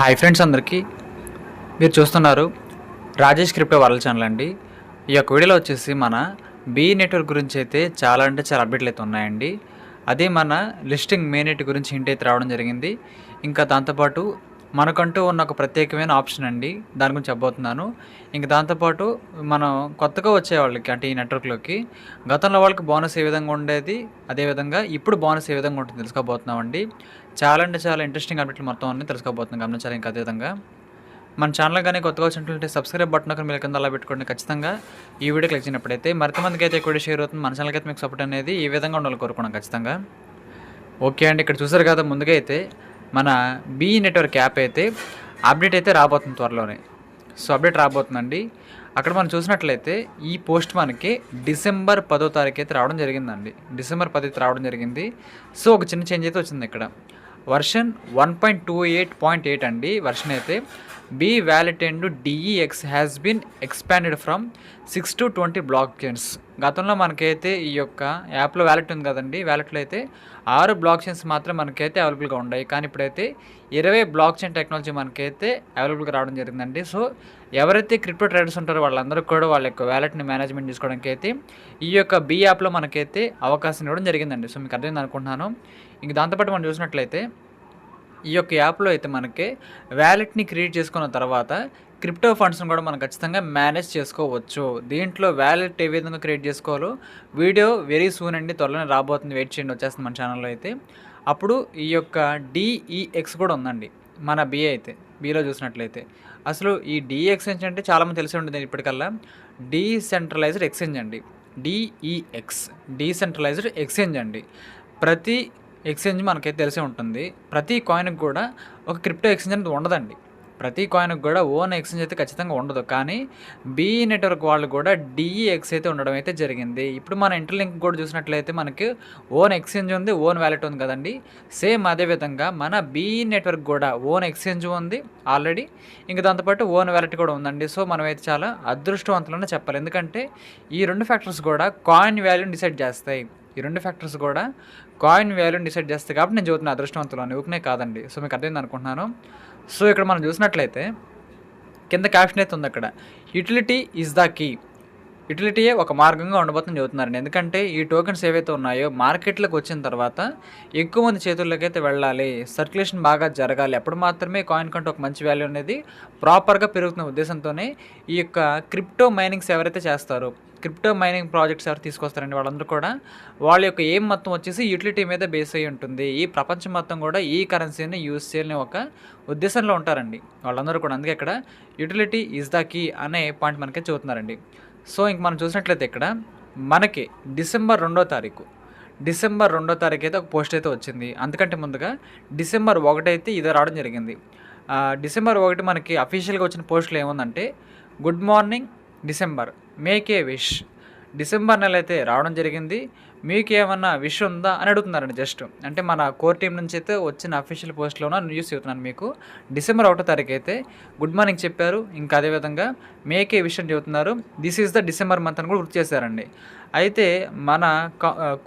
Hi friends అందరికీ. మీరు చూస్తున్నారు రాజేష్ క్రిప్టో వరల్డ్ ఛానల్ అండి. ఈ యొక్క వీడియోలో వచ్చేసి మన బీ నెట్వర్క్ గురించి అయితే చాలా అంటే చాలా అప్డేట్లు అయితే ఉన్నాయండి. అదే మన లిస్టింగ్ మెయినెట్ గురించి హింట్ అయితే రావడం జరిగింది. ఇంకా దాంతోపాటు మనకంటూ ఉన్న ఒక ప్రత్యేకమైన ఆప్షన్ అండి. దాని గురించి చెప్పబోతున్నాను. ఇంక దాంతోపాటు మనం కొత్తగా వచ్చే వాళ్ళకి అంటే ఈ నెట్వర్క్లోకి గతంలో వాళ్ళకి బోనస్ ఏ విధంగా ఉండేది అదేవిధంగా ఇప్పుడు బోనస్ ఏ విధంగా ఉంటుంది తెలుసుకోబోతున్నామండి. చాలా అంటే చాలా ఇంట్రెస్టింగ్ అప్డేట్లు మొత్తం అన్ని తెలుసుకోబోతున్నాం. గమనించాలి ఇంకా అదేవిధంగా మన ఛానల్ కానీ కొత్తగా వచ్చినట్లయితే సబ్స్క్రైబ్ బటన్ ఒక మీరు కింద అలా పెట్టుకోండి ఖచ్చితంగా. ఈ వీడియో క్లిక్ చేసినప్పుడైతే మరికొంతమందికి అయితే ఎక్కువ షేర్ అవుతుంది. మన ఛానల్కి అయితే మీకు సపోర్ట్ అనేది ఈ విధంగా ఉండాలి కోరుకున్నాం ఖచ్చితంగా. ఓకే అండి ఇక్కడ చూసారు కదా ముందుగా అయితే మన బీ నెట్వర్క్ యాప్ అయితే అప్డేట్ అయితే రాబోతుంది త్వరలోనే. సో అప్డేట్ రాబోతుందండి. అక్కడ మనం చూసినట్లయితే ఈ పోస్ట్ మనకి డిసెంబర్ పదో తారీఖు అయితే రావడం జరిగిందండి. డిసెంబర్ పది రావడం జరిగింది. సో ఒక చిన్న చేంజ్ అయితే వచ్చింది ఇక్కడ. Version one point two eight point eight అండి. వర్షన్ అయితే Bee wallet and DEX has been expanded from six to twenty blockchains గతంలో మనకైతే ఈ యొక్క యాప్లో వ్యాలెట్ ఉంది కదండి. వ్యాలెట్లో అయితే ఆరు బ్లాక్ చైన్స్ మాత్రం మనకైతే అవైలబుల్గా ఉన్నాయి. కానీ ఇప్పుడైతే ఇరవై బ్లాక్ చైన్ టెక్నాలజీ మనకైతే అవైలబుల్గా రావడం జరిగిందండి. సో ఎవరైతే క్రిప్టో ట్రేడర్స్ ఉంటారో వాళ్ళందరూ కూడా వాళ్ళ యొక్క వ్యాలెట్ని మేనేజ్మెంట్ చేసుకోవడానికి అయితే ఈ యొక్క బి యాప్లో మనకైతే అవకాశం ఇవ్వడం జరిగిందండి. సో మీకు అర్థమైంది అనుకుంటున్నాను. ఇంక దాంతోపాటు మనం చూసినట్లయితే ఈ యొక్క యాప్లో అయితే మనకి వ్యాలెట్ని క్రియేట్ చేసుకున్న తర్వాత క్రిప్టో ఫండ్స్ని కూడా మనం ఖచ్చితంగా మేనేజ్ చేసుకోవచ్చు. దీంట్లో వ్యాలెట్ ఏ విధంగా క్రియేట్ చేసుకోవాలో వీడియో వెరీ సూన్ అండి. త్వరలోనే రాబోతుంది. వెయిట్ చేయండి. వచ్చేస్తుంది మన ఛానల్లో అయితే. అప్పుడు ఈ యొక్క డిఈఎక్స్ కూడా ఉందండి. మన బిఏ అయితే. బీలో చూసినట్లయితే. అసలు ఈ డిఎక్స్చేంజ్ అంటే చాలామంది తెలిసి ఉంటుంది ఇప్పటికల్లా. డీసెంట్రలైజ్డ్ ఎక్స్చేంజ్ అండి. డిఈఎక్స్ డీసెంట్రలైజ్డ్ ఎక్స్చేంజ్ అండి. ప్రతి ఎక్స్చేంజ్ మనకైతే తెలిసే ఉంటుంది. ప్రతి కాయిన్కి కూడా ఒక క్రిప్టో ఎక్స్చేంజ్ అనేది ఉండదండి. ప్రతి కాయిన్కి కూడా ఓన్ ఎక్స్చేంజ్ అయితే ఖచ్చితంగా ఉండదు. కానీ బీ నెట్వర్క్ వాళ్ళు కూడా డిఈఎక్స్ అయితే ఉండడం అయితే జరిగింది. ఇప్పుడు మన ఇంటర్లింక్ కూడా చూసినట్లయితే మనకి ఓన్ ఎక్స్చేంజ్ ఉంది ఓన్ వ్యాలెట్ ఉంది కదండి. సేమ్ అదే విధంగా మన బీ నెట్వర్క్ కూడా ఓన్ ఎక్స్చేంజ్ ఉంది ఆల్రెడీ ఇంకా దాంతోపాటు ఓన్ వ్యాలెట్ కూడా ఉందండి. సో మనమైతే చాలా అదృష్టవంతులనే చెప్పాలి. ఎందుకంటే ఈ రెండు ఫ్యాక్టర్స్ కూడా కాయిన్ వాల్యూని డిసైడ్ చేస్తాయి. ఈ రెండు ఫ్యాక్టర్స్ కూడా కాయిన్ వాల్యూని డిసైడ్ చేస్తే కాబట్టి నేను చదువుతున్నా అదృష్టవంతులు అని కాదండి. సో మీకు అర్థమైంది అనుకుంటున్నాను. సో ఇక్కడ మనం చూసినట్లయితే కింద క్యాప్షన్ అయితే ఉంది అక్కడ. యూటిలిటీ ఈజ్ ద కీ యూటిలిటీయే ఒక మార్గంగా ఉండబోతుందని చెబుతున్నారండి. ఎందుకంటే ఈ టోకెన్స్ ఏవైతే ఉన్నాయో మార్కెట్లోకి వచ్చిన తర్వాత ఎక్కువ మంది చేతుల్లోకి అయితే వెళ్ళాలి సర్క్యులేషన్ బాగా జరగాలి అప్పుడు మాత్రమే కాయిన్ కంటే ఒక మంచి వాల్యూ అనేది ప్రాపర్గా పెరుగుతున్న ఉద్దేశంతోనే ఈ యొక్క క్రిప్టో మైనింగ్స్ ఎవరైతే చేస్తారో క్రిప్టో మైనింగ్ ప్రాజెక్ట్స్ ఎవరు తీసుకొస్తారండి వాళ్ళందరూ కూడా వాళ్ళ యొక్క ఏం మొత్తం వచ్చేసి యూటిలిటీ మీద బేస్ అయి ఉంటుంది. ఈ ప్రపంచం మొత్తం కూడా ఈ కరెన్సీని యూజ్ చేయాలని ఒక ఉద్దేశంలో ఉంటారండి వాళ్ళందరూ కూడా. అందుకే ఇక్కడ యూటిలిటీ ఈజ్ ద కీ అనే పాయింట్ మనకే చూస్తున్నారండి సో ఇంక మనం చూసినట్లయితే ఇక్కడ మనకి డిసెంబర్ రెండో తారీఖు. డిసెంబర్ రెండో తారీఖు అయితే ఒక పోస్ట్ అయితే వచ్చింది. అందుకంటే ముందుగా డిసెంబర్ ఒకటి అయితే ఇది రావడం జరిగింది. డిసెంబర్ ఒకటి మనకి అఫీషియల్గా వచ్చిన పోస్టులు ఏముందంటే good morning December. Make a wish. December నెల అయితే రావడం జరిగింది. మీకు ఏమన్నా విష్ ఉందా అని అడుగుతున్నారండి జస్ట్. అంటే మన కోర్ టీం నుంచి అయితే వచ్చిన అఫీషియల్ పోస్ట్లోన న్యూస్ చెబుతున్నాను మీకు. డిసెంబర్ ఒకటో తారీఖు అయితే గుడ్ మార్నింగ్ చెప్పారు. ఇంకా అదేవిధంగా మేకే విష్ అని చెబుతున్నారు. This is the December month అని కూడా గుర్తు చేశారండి. అయితే మన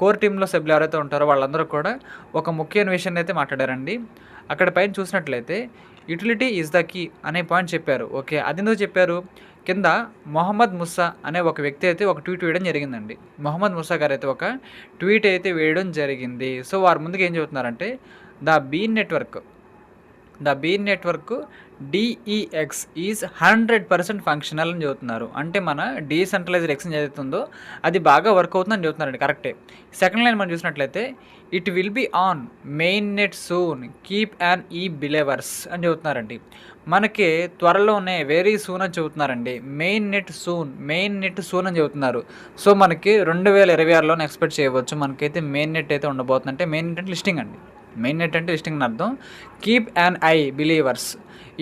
కోర్ టీంలో సభ్యులు ఎవరైతే ఉంటారో వాళ్ళందరూ కూడా ఒక ముఖ్యమైన విషయాన్ని అయితే మాట్లాడారండి. అక్కడ పైన చూసినట్లయితే యూటిలిటీ ఈజ్ ద కీ అనే పాయింట్ చెప్పారు. ఓకే అది ఎందుకు చెప్పారు? కింద మొహమ్మద్ ముస్సా అనే ఒక వ్యక్తి అయితే ఒక ట్వీట్ వేయడం జరిగిందండి. మొహమ్మద్ ముస్సా గారు అయితే ఒక ట్వీట్ అయితే వేయడం జరిగింది. సో వారు ముందుకు ఏం చెబుతున్నారంటే the Bee Network the Bee Network DEX is hundred percent functional అని చెబుతున్నారు. అంటే మన డీసెంట్రలైజ్డ్ ఎక్స్చేంజ్ ఏదైతుందో అది బాగా వర్క్ అవుతుందని చెబుతున్నారండి కరెక్టే. సెకండ్ లైన్ మనం చూసినట్లయితే it will be on main net soon keep and ఈ బిలేవర్స్ అని చెబుతున్నారండి. మనకి త్వరలోనే వెరీ సూన్ అని చెబుతున్నారండి. Main net soon main net soon అని చెబుతున్నారు. సో మనకి రెండు వేల ఇరవై ఆరులోనే ఎక్స్పెక్ట్ చేయవచ్చు. మనకైతే మెయిన్ నెట్ అయితే ఉండబోతుందంటే మెయిన్ నెట్ అంటే లిస్టింగ్ అండి. మెయిన్ నెట్ అంటే లిస్టింగ్ అర్థం. కీప్ అండ్ ఐ బిలీవర్స్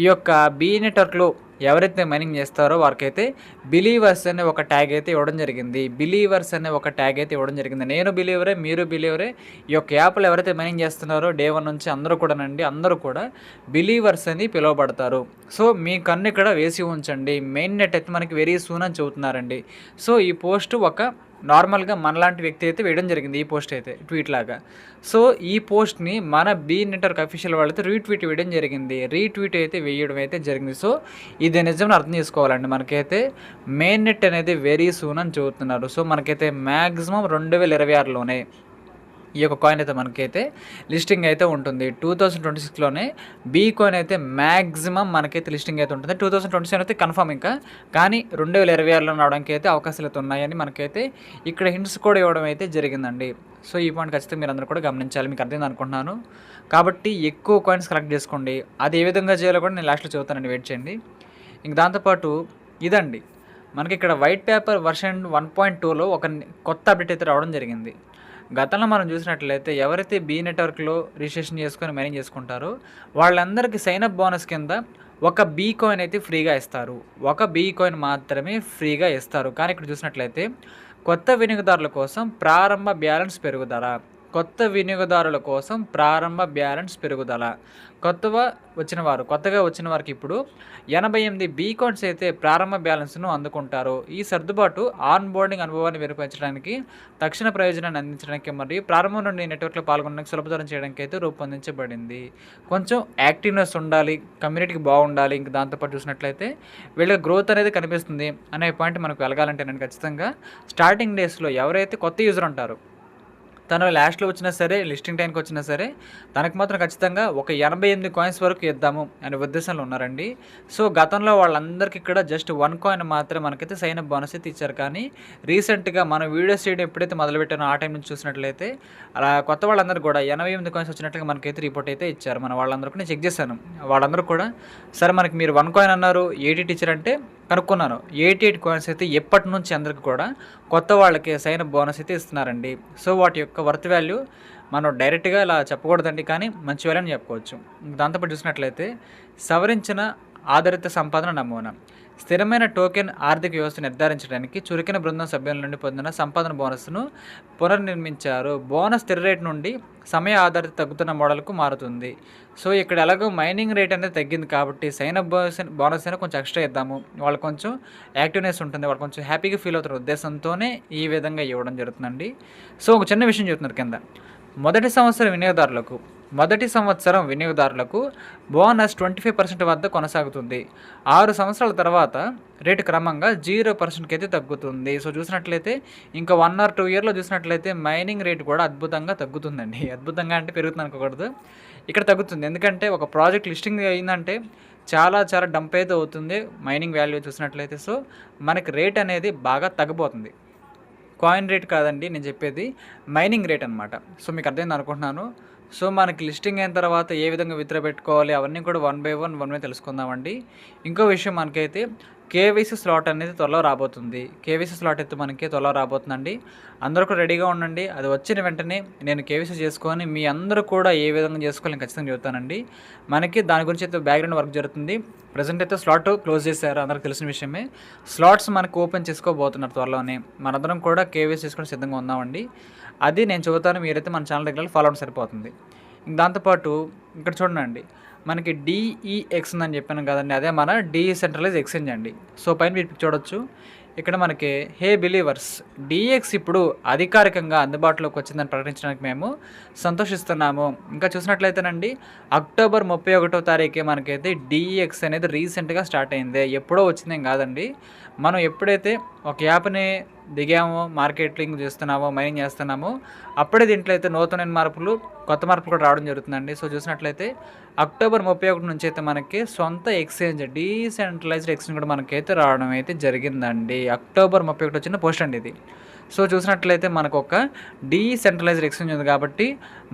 ఈ యొక్క బీ నెట్వర్క్లో ఎవరైతే మైనింగ్ చేస్తారో వారికైతే బిలీవర్స్ అనే ఒక ట్యాగ్ అయితే ఇవ్వడం జరిగింది. బిలీవర్స్ అనే ఒక ట్యాగ్ అయితే ఇవ్వడం జరిగింది. నేను బిలీవరే మీరు బిలీవరే ఈ యొక్క యాప్లో ఎవరైతే మైనింగ్ చేస్తున్నారో డే వన్ నుంచి అందరూ కూడానండి అందరూ కూడా బిలీవర్స్ అని పిలువబడతారు. సో మీ కన్ను ఇక్కడ వేసి ఉంచండి. మెయిన్ నెట్ అయితే మనకి వెరీ సూన్ అని చెబుతున్నారండి. సో ఈ పోస్ట్ ఒక నార్మల్గా మనలాంటి వ్యక్తి అయితే వేయడం జరిగింది ఈ పోస్ట్ అయితే ట్వీట్ లాగా. సో ఈ పోస్ట్ని మన బీ నెట్వర్క్ అఫీషియల్ వాళ్ళతో రీట్వీట్ వేయడం జరిగింది. రీట్వీట్ అయితే వేయడం అయితే జరిగింది. సో ఇది నిజం అర్థం చేసుకోవాలండి. మనకైతే మెయిన్ నెట్ అనేది వెరీ సూన్ అని చెబుతున్నారు. సో మనకైతే మ్యాక్సిమం రెండు వేల ఇరవై ఆరులోనే ఈ యొక్క కాయిన్ అయితే మనకైతే లిస్టింగ్ అయితే ఉంటుంది. టూ థౌసండ్ ట్వంటీ సిక్స్లోనే బీ కాయిన్ అయితే మ్యాక్సిమం మనకైతే లిస్టింగ్ అయితే ఉంటుంది. టూ థౌసండ్ ట్వంటీ సెవెన్ అయితే కన్ఫర్మ్ ఇంకా. కానీ రెండు వేల ఇరవై ఆరులో రావడానికి అయితే అవకాశాలు అయితే ఉన్నాయని మనకైతే ఇక్కడ హింట్స్ కూడా ఇవ్వడం అయితే జరిగిందండి. సో ఈ పాయింట్ ఖచ్చితంగా మీరు అందరూ కూడా గమనించాలి. మీకు అర్థమైంది అనుకుంటున్నాను. కాబట్టి ఎక్కువ కాయిన్స్ కలెక్ట్ చేసుకోండి. అది ఏ విధంగా చేయాలో కూడా నేను లాస్ట్లో చెబుతానండి. వెయిట్ చేయండి. ఇంక దాంతోపాటు ఇదండి. మనకి ఇక్కడ white paper version one point టూలో ఒక కొత్త అప్డేట్ అయితే రావడం జరిగింది. గతంలో మనం చూసినట్లయితే ఎవరైతే బీ నెట్వర్క్లో రిజిస్ట్రేషన్ చేసుకొని మేనేజ్ చేసుకుంటారో వాళ్ళందరికీ సైన్ అప్ బోనస్ కింద ఒక బీ కాయిన్ అయితే ఫ్రీగా ఇస్తారు. ఒక బీ కాయిన్ మాత్రమే ఫ్రీగా ఇస్తారు. కానీ ఇక్కడ చూసినట్లయితే కొత్త వినియోగదారుల కోసం ప్రారంభ బ్యాలెన్స్ పెరుగుదల. కొత్త వినియోగదారుల కోసం ప్రారంభ బ్యాలెన్స్ పెరుగుదల. కొత్తగా వచ్చిన వారు కొత్తగా వచ్చిన వారికి ఇప్పుడు ఎనభై ఎనిమిది బీకాన్స్ అయితే ప్రారంభ బ్యాలెన్స్ను అందుకుంటారు. ఈ సర్దుబాటు ఆన్ బోర్డింగ్ అనుభవాన్ని మెరుగుపరచడానికి తక్షణ ప్రయోజనాన్ని అందించడానికి మరియు ప్రారంభం నుండి నెట్వర్క్లో పాల్గొనడానికి సులభతరం చేయడానికి అయితే రూపొందించబడింది. కొంచెం యాక్టివ్నెస్ ఉండాలి కమ్యూనిటీకి బాగుండాలి ఇంక దాంతోపాటు చూసినట్లయితే వీళ్ళకి గ్రోత్ అనేది కనిపిస్తుంది అనే పాయింట్ మనకు వెలగాలంటే నేను ఖచ్చితంగా. స్టార్టింగ్ డేస్లో ఎవరైతే కొత్త యూజర్ ఉంటారు తను లాస్ట్లో వచ్చినా సరే లిస్టింగ్ టైంకి వచ్చినా సరే తనకు మాత్రం ఖచ్చితంగా ఒక ఎనభై ఎనిమిది కాయిన్స్ వరకు ఇద్దాము అనే ఉద్దేశంలో ఉన్నారండి. సో గతంలో వాళ్ళందరికీ ఇక్కడ జస్ట్ వన్ కాయిన్ మాత్రమే మనకైతే సైన్ అప్ బోనస్ అయితే ఇచ్చారు. కానీ రీసెంట్గా మనం వీడియోస్ చేయడం ఎప్పుడైతే మొదలుపెట్టానో ఆ టైం నుంచి చూసినట్లయితే అలా కొత్త వాళ్ళందరూ కూడా ఎనభై ఎనిమిది కాయిన్స్ వచ్చినట్లుగా మనకైతే రిపోర్ట్ అయితే ఇచ్చారు. మన వాళ్ళందరూ నేను చెక్ చేశాను. వాళ్ళందరూ కూడా సరే మనకి మీరు వన్ కాయిన్ అన్నారు ఎయిటీ టీచర్ అంటే కనుక్కున్నాను ఎయిటీ ఎయిట్ కాయిన్స్ అయితే ఎప్పటి నుంచి అందరికి కూడా కొత్త వాళ్ళకి సైన్ బోనస్ అయితే ఇస్తున్నారండి. సో వాటి యొక్క వర్త్ వాల్యూ మనం డైరెక్ట్గా ఇలా చెప్పకూడదండి కానీ మంచి వాల్యూ అని చెప్పుకోవచ్చు. దాంతోపాటు చూసినట్లయితే సవరించిన ఆధారిత సంపాదన నమూనా. స్థిరమైన టోకెన్ ఆర్థిక వ్యవస్థ నిర్ధారించడానికి చురుకైన బృందం సభ్యుల నుండి పొందిన సంపాదన బోనస్ను పునర్నిర్మించారు. బోనస్ స్థిర రేట్ నుండి సమయ ఆధారిత తగ్గుతున్న మోడల్కు మారుతుంది. సో ఇక్కడ ఎలాగో మైనింగ్ రేట్ అనేది తగ్గింది కాబట్టి సైన్ అప్ బోనస్ బోనస్ అయినా కొంచెం ఎక్స్ట్రా ఇద్దాము. వాళ్ళు కొంచెం యాక్టివ్నెస్ ఉంటుంది. వాళ్ళు కొంచెం హ్యాపీగా ఫీల్ అవుతున్న ఉద్దేశంతోనే ఈ విధంగా ఇవ్వడం జరుగుతుందండి. సో ఒక చిన్న విషయం చెప్తున్నారు కింద. మొదటి సంవత్సరం వినియోగదారులకు మొదటి సంవత్సరం వినియోగదారులకు బోనస్ ట్వంటీ ఫైవ్ పర్సెంట్ వద్ద కొనసాగుతుంది. ఆరు సంవత్సరాల తర్వాత రేటు క్రమంగా జీరో పర్సెంట్కి అయితే తగ్గుతుంది. సో చూసినట్లయితే ఇంకా వన్ ఆర్ టూ ఇయర్లో చూసినట్లయితే మైనింగ్ రేట్ కూడా అద్భుతంగా తగ్గుతుందండి. అద్భుతంగా అంటే పెరుగుతుంది అనుకోకూడదు. ఇక్కడ తగ్గుతుంది. ఎందుకంటే ఒక ప్రాజెక్ట్ లిస్టింగ్ అయిందంటే చాలా చాలా డంప్ అయితే అవుతుంది మైనింగ్ వాల్యూ చూసినట్లయితే. సో మనకి రేట్ అనేది బాగా తగ్గిపోతుంది. కాయిన్ రేట్ కాదండి నేను చెప్పేది మైనింగ్ రేట్ అనమాట సో మీకు అర్థమైంది అనుకుంటున్నాను. సో మనకి లిస్టింగ్ అయిన తర్వాత ఏ విధంగా విత్డ్రా పెట్టుకోవాలి అవన్నీ కూడా one by one one by తెలుసుకుందామండి. ఇంకో విషయం మనకైతే కేవైసీ స్లాట్ అనేది త్వరలో రాబోతుంది. కేవైసీ స్లాట్ అయితే మనకి త్వరలో రాబోతుందండి. అందరూ కూడా రెడీగా ఉండండి. అది వచ్చిన వెంటనే నేను కేవైసీ చేసుకొని మీ అందరూ కూడా ఏ విధంగా చేసుకోవాలని ఖచ్చితంగా చెబుతానండి. మనకి దాని గురించి అయితే బ్యాక్గ్రౌండ్ వర్క్ జరుగుతుంది. ప్రజెంట్ అయితే స్లాట్ క్లోజ్ చేశారు. అందరికి తెలిసిన విషయమే. స్లాట్స్ మనకు ఓపెన్ చేసుకోబోతున్నారు త్వరలోనే. మనందరం కూడా కేవైసీ చేసుకుని సిద్ధంగా ఉన్నామండి. అది నేను చెబుతాను. మీరైతే మన ఛానల్ దగ్గర ఫాలో అవ్వడం సరిపోతుంది. ఇంక దాంతోపాటు ఇక్కడ చూడండి. మనకి డిఈఎక్స్ e, ఉందని చెప్పాను కదండి. అదే మన డీసెంట్రలైజ్ ఎక్స్చేంజ్ అండి. సో పైన మీరు చూడొచ్చు. ఇక్కడ మనకి హే బిలీవర్స్ డిఎక్స్ ఇప్పుడు అధికారికంగా అందుబాటులోకి వచ్చిందని ప్రకటించడానికి మేము సంతోషిస్తున్నాము. ఇంకా చూసినట్లయితేనండి అక్టోబర్ ముప్పై ఒకటో తారీఖే మనకైతే డిఎక్స్ అనేది రీసెంట్గా స్టార్ట్ అయింది. ఎప్పుడో వచ్చిందేం కాదండి. మనం ఎప్పుడైతే ఒక యాప్ని దిగాము మార్కెటింగ్ చేస్తున్నామో మైనింగ్ చేస్తున్నామో. అప్పుడే దీంట్లో అయితే నూతన మార్పులు కొత్త మార్పులు కూడా రావడం జరుగుతుందండి. సో చూసినట్లయితే అక్టోబర్ ముప్పై ఒకటి నుంచి అయితే మనకి సొంత ఎక్స్చేంజ్ డీసెంట్రలైజ్డ్ ఎక్స్చేంజ్ కూడా మనకైతే రావడం అయితే జరిగిందండి. అక్టోబర్ ముప్పై ఒకటి వచ్చిన పోస్ట్ అండి ఇది. సో చూసినట్లయితే మనకు ఒక డీసెంట్రలైజ్డ్ ఎక్స్చేంజ్ ఉంది కాబట్టి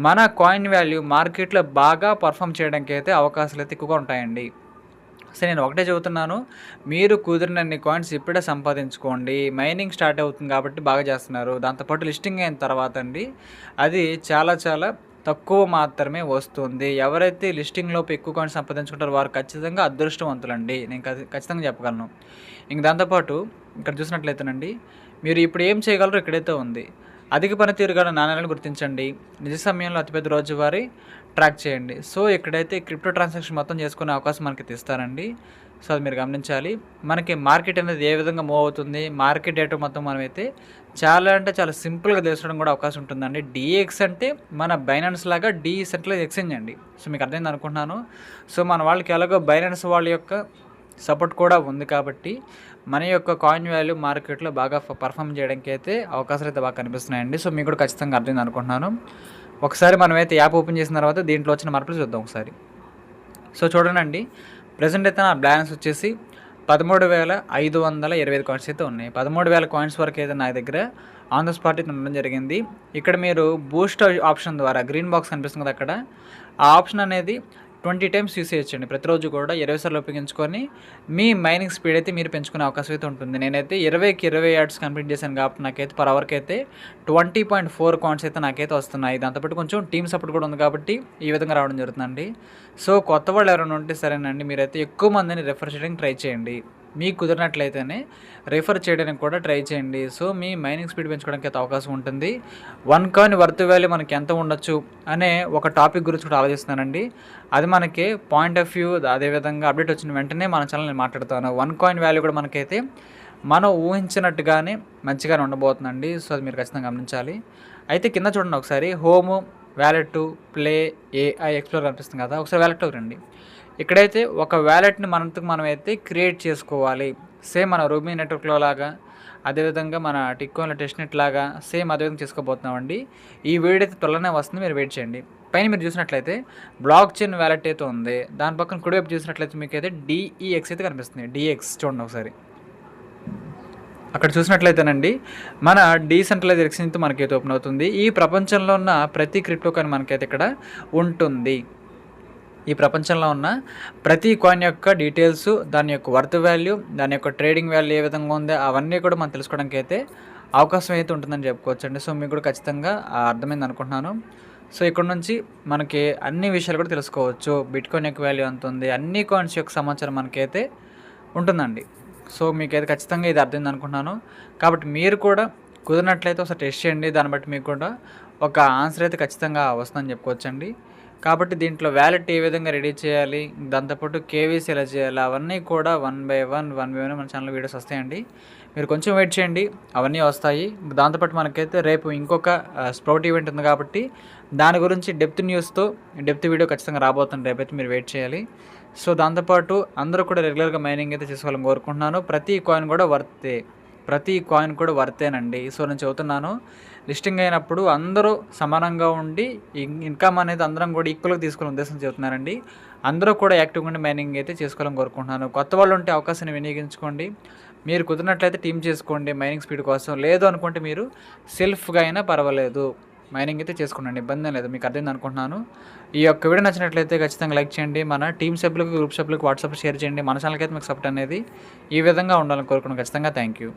మన కాయిన్ వాల్యూ మార్కెట్లో బాగా పర్ఫామ్ చేయడానికి అయితే అవకాశాలు అయితే ఎక్కువగా ఉంటాయండి. సో నేను ఒకటే చెబుతున్నాను. మీరు కుదిరినన్ని కాయిన్స్ ఇప్పుడే సంపాదించుకోండి. మైనింగ్ స్టార్ట్ అవుతుంది కాబట్టి బాగా చేస్తున్నారు. దాంతోపాటు లిస్టింగ్ అయిన తర్వాత అండి అది చాలా చాలా తక్కువ మాత్రమే వస్తుంది. ఎవరైతే లిస్టింగ్ లోపు ఎక్కువ కాయిన్స్ సంపాదించుకుంటారో వారు ఖచ్చితంగా అదృష్టవంతులండి. నేను ఖచ్చితంగా చెప్పగలను. ఇంక దాంతోపాటు ఇక్కడ చూసినట్లయితేనండి మీరు ఇప్పుడు ఏం చేయగలరో ఇక్కడైతే ఉంది. అధిక పనితీరు గల నాణ్యాలను గుర్తించండి. నిజ సమయంలో అతిపెద్ద రోజువారీ ట్రాక్ చేయండి. సో ఇక్కడైతే క్రిప్టో ట్రాన్సాక్షన్ మొత్తం చేసుకునే అవకాశం మనకి తీస్తారండి సో అది మీరు గమనించాలి. మనకి మార్కెట్ అనేది ఏ విధంగా మూవ్ అవుతుంది? మార్కెట్ డేటా మొత్తం మనమైతే చాలా అంటే చాలా సింపుల్గా తెలుసుకోవడం కూడా అవకాశం ఉంటుందండి. డిఎక్స్ అంటే మన బైనాన్స్ లాగా డీసెంట్రలైజ్ ఎక్స్చేంజ్ అండి. సో మీకు అర్థమైంది అనుకుంటున్నాను. సో మన వాళ్ళకి ఎలాగో బైనాన్స్ వాళ్ళ యొక్క సపోర్ట్ కూడా ఉంది కాబట్టి మన యొక్క కాయిన్ వాల్యూ మార్కెట్లో బాగా పర్ఫామ్ చేయడానికి అయితే అవకాశాలు అయితే బాగా కనిపిస్తున్నాయండి. సో మీకు కూడా ఖచ్చితంగా అర్థమైంది అనుకుంటున్నాను. ఒకసారి మనమైతే యాప్ ఓపెన్ చేసిన తర్వాత దీంట్లో వచ్చిన మార్పులు చూద్దాం ఒకసారి. సో చూడండి ప్రజెంట్ అయితే నా బ్యాలెన్స్ వచ్చేసి పదమూడు వేల ఐదు వందల ఇరవై ఐదు కాయిన్స్ అయితే ఉన్నాయి. పదమూడు వేల కాయిన్స్ వరకు అయితే నా దగ్గర ఆన్ ద స్పాట్ అయితే ఉండడం జరిగింది. ఇక్కడ మీరు బూస్ట్ ఆప్షన్ ద్వారా గ్రీన్ బాక్స్ కనిపిస్తుంది కదా అక్కడ ఆ ఆప్షన్ అనేది ట్వంటీ టైమ్స్ యూస్ చేయొచ్చండి. ప్రతిరోజు కూడా ఇరవై సార్లు ఉపయోగించుకొని మీ మైనింగ్ స్పీడ్ అయితే మీరు పెంచుకునే అవకాశం అయితే ఉంటుంది. నేనైతే ఇరవైకి ఇరవై యాడ్స్ కంప్లీట్ చేశాను కాబట్టి నాకైతే పర్ అవర్కి అయితే ట్వంటీ పాయింట్ ఫోర్ కాయింట్స్ అయితే నాకైతే వస్తున్నాయి. దాంతోపాటు కొంచెం టీమ్ సపోర్ట్ కూడా ఉంది కాబట్టి ఈ విధంగా రావడం జరుగుతుందండి. సో కొత్త వాళ్ళు ఎవరైనా ఉంటే సరేనండి మీరైతే ఎక్కువ మందిని రెఫర్ చేయడానికి ట్రై చేయండి. మీకు కుదిరినట్లయితేనే రిఫర్ చేయడానికి కూడా ట్రై చేయండి. సో మీ మైనింగ్ స్పీడ్ పెంచుకోవడానికి అయితే అవకాశం ఉంటుంది. వన్ కాయిన్ వర్త్ వాల్యూ మనకి ఎంత ఉండొచ్చు అనే ఒక టాపిక్ గురించి కూడా ఆలోచిస్తున్నానండి. అది మనకి పాయింట్ ఆఫ్ వ్యూ అదేవిధంగా అప్డేట్ వచ్చిన వెంటనే మన ఛానల్ నేను మాట్లాడుతాను. వన్ కాయిన్ వాల్యూ కూడా మనకైతే మనం ఊహించినట్టుగానే మంచిగానే ఉండబోతుందండి. సో అది మీరు ఖచ్చితంగా గమనించాలి. అయితే కింద చూడండి ఒకసారి. Home wallet play AI explore కనిపిస్తుంది కదా. ఒకసారి వ్యాలెట్ రండి. ఇక్కడైతే ఒక వ్యాలెట్ని మనంతకు మనం అయితే క్రియేట్ చేసుకోవాలి. సేమ్ మన రూమీ నెట్వర్క్లో లాగా అదేవిధంగా మన టిక్కోన్ల టెస్ట్నెట్ లాగా సేమ్ అదేవిధంగా చేసుకోబోతున్నామండి. ఈ వీడియో అయితే త్వరలోనే వస్తుంది మీరు వెయిట్ చేయండి. పైన మీరు చూసినట్లయితే బ్లాక్ చైన్ వ్యాలెట్ అయితే ఉంది. దాని పక్కన కుడివైపు చూసినట్లయితే మీకు అయితే డిఈఎక్స్ అయితే కనిపిస్తుంది. డిఎక్స్ చూడండి ఒకసారి. అక్కడ చూసినట్లయితేనండి మన డీసెంట్రలైజ్ ఎక్స్చేంజ్తో మనకైతే ఓపెన్ అవుతుంది. ఈ ప్రపంచంలో ఉన్న ప్రతి క్రిప్టో కాయిన్ మనకైతే ఇక్కడ ఉంటుంది. ఈ ప్రపంచంలో ఉన్న ప్రతి కాయిన్ యొక్క డీటెయిల్స్ దాని యొక్క వర్త్ వాల్యూ దాని యొక్క ట్రేడింగ్ వాల్యూ ఏ విధంగా ఉందో అవన్నీ కూడా మనం తెలుసుకోవడానికి అయితే అవకాశం అయితే ఉంటుందని చెప్పుకోవచ్చండి. సో మీకు కూడా ఖచ్చితంగా అర్థమైంది అనుకుంటున్నాను. సో ఇక్కడ నుంచి మనకి అన్ని విషయాలు కూడా తెలుసుకోవచ్చు. బిట్ కాయిన్ యొక్క వాల్యూ ఎంత ఉంది? అన్ని కాయిన్స్ యొక్క సమాచారం మనకైతే ఉంటుందండి. సో మీకైతే ఖచ్చితంగా ఇది అర్థమైంది అనుకుంటున్నాను. కాబట్టి మీరు కూడా కుదిరినట్లయితే ఒకసారి టెస్ట్ చేయండి. దాన్ని బట్టి మీకు కూడా ఒక ఆన్సర్ అయితే ఖచ్చితంగా వస్తుందని చెప్పుకోవచ్చండి. కాబట్టి దీంట్లో వ్యాలెట్ ఏ విధంగా రెడీ చేయాలి దాంతోపాటు కేవీసీ ఎలా చేయాలి అవన్నీ కూడా one by one one by one మన ఛానల్ వీడియోస్ వస్తాయండి. మీరు కొంచెం వెయిట్ చేయండి అవన్నీ వస్తాయి. దాంతోపాటు మనకైతే రేపు ఇంకొక స్ప్రౌట్ ఈవెంట్ ఉంది కాబట్టి దాని గురించి డెప్త్ న్యూస్తో డెప్త్ వీడియో ఖచ్చితంగా రాబోతుంది. రేపైతే మీరు వెయిట్ చేయాలి. సో దాంతోపాటు అందరూ కూడా రెగ్యులర్గా మైనింగ్ అయితే చేసుకోవాలని కోరుకుంటున్నాను. ప్రతి కాయిన్ కూడా వర్తే ప్రతి కాయిన్ కూడా వర్తేనండి సో నేను చెబుతున్నాను లిస్టింగ్ అయినప్పుడు అందరూ సమానంగా ఉండి ఇన్కమ్ అనేది అందరం కూడా ఈక్వల్గా తీసుకునే ఉద్దేశం చెబుతున్నారండి అందరూ కూడా యాక్టివ్గా ఉండి మైనింగ్ అయితే చేసుకోవాలని కోరుకుంటున్నాను. కొత్త వాళ్ళు ఉంటే అవకాశాన్ని వినియోగించుకోండి. మీరు కుదిరినట్లయితే టీమ్ చేసుకోండి మైనింగ్ స్పీడ్ కోసం. లేదు అనుకుంటే మీరు సెల్ఫ్గా అయినా పర్వాలేదు. మైనింగ్ అయితే చేసుకోండి ఇబ్బంది లేదు. మీకు అర్థమైంది అనుకుంటున్నాను. ఈ యొక్క వీడియో నచ్చినట్లయితే ఖచ్చితంగా లైక్ చేయండి. మన టీమ్ సభ్యులకు గ్రూప్ సభ్యులకు వాట్సాప్ షేర్ చేయండి. మన ఛానల్కి అయితే మీకు సపోర్ట్ అనేది ఈ విధంగా ఉండాలని కోరుకున్నాను ఖచ్చితంగా థ్యాంక్ యూ